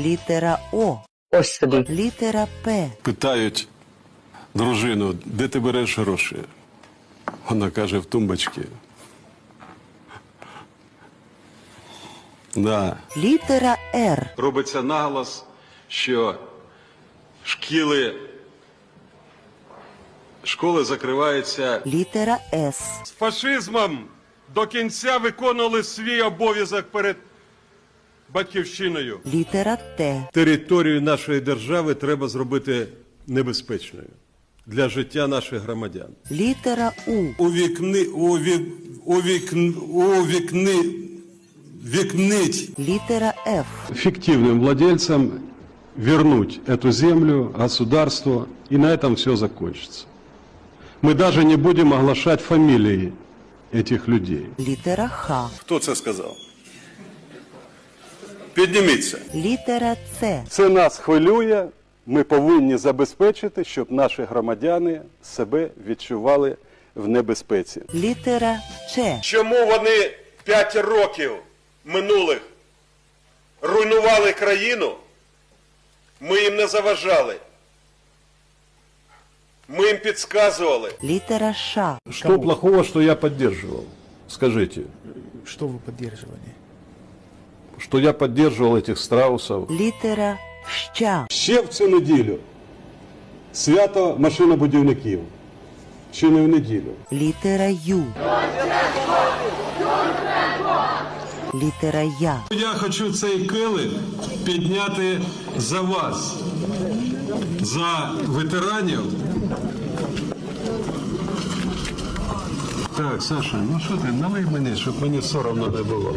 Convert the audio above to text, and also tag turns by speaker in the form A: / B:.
A: Літера О.
B: Ось тобі.
A: Літера П.
C: Питають дружину, де ти береш гроші? Вона каже, в тумбочці. Да.
A: Літера Р.
C: Робиться наголос, що шкіли, школи закриваються.
A: Літера С.
D: з фашизмом до кінця виконували свій обов'язок перед батьківщиною.
A: Літера Т.
D: Територію нашої держави треба зробити небезпечною для життя наших громадян.
A: Літера У.
C: Увікни, увік, увікн, увікни, вікнить
A: Літера Ф.
E: фиктивным владельцам вернуть эту землю государству, и на этом все закончится. Мы даже не будем оглашать фамилии этих людей.
A: Літера Х.
C: Хто це сказав? Підніміться.
A: Літера С.
E: Це нас хвилює. Ми повинні забезпечити, щоб наші громадяни себе відчували в небезпеці.
A: Літера Ч.
D: Чому вони п'ять років минулих руйнували країну? Ми їм не заважали. Ми їм підказували.
A: Літера Ш.
E: Что плохого, что я поддерживал? Скажите,
F: Что вы поддерживали?
E: Что я поддерживал этих страусов.
A: Літера Щ.
E: Ще в цю неділю свято машинобудівників. Ще не в неділю.
A: Літера Ю. Літера Я.
C: Я хочу цей килим підняти за вас, за ветеранів. Так, Саша, ну що ти, налий мені, щоб мені соромно не було.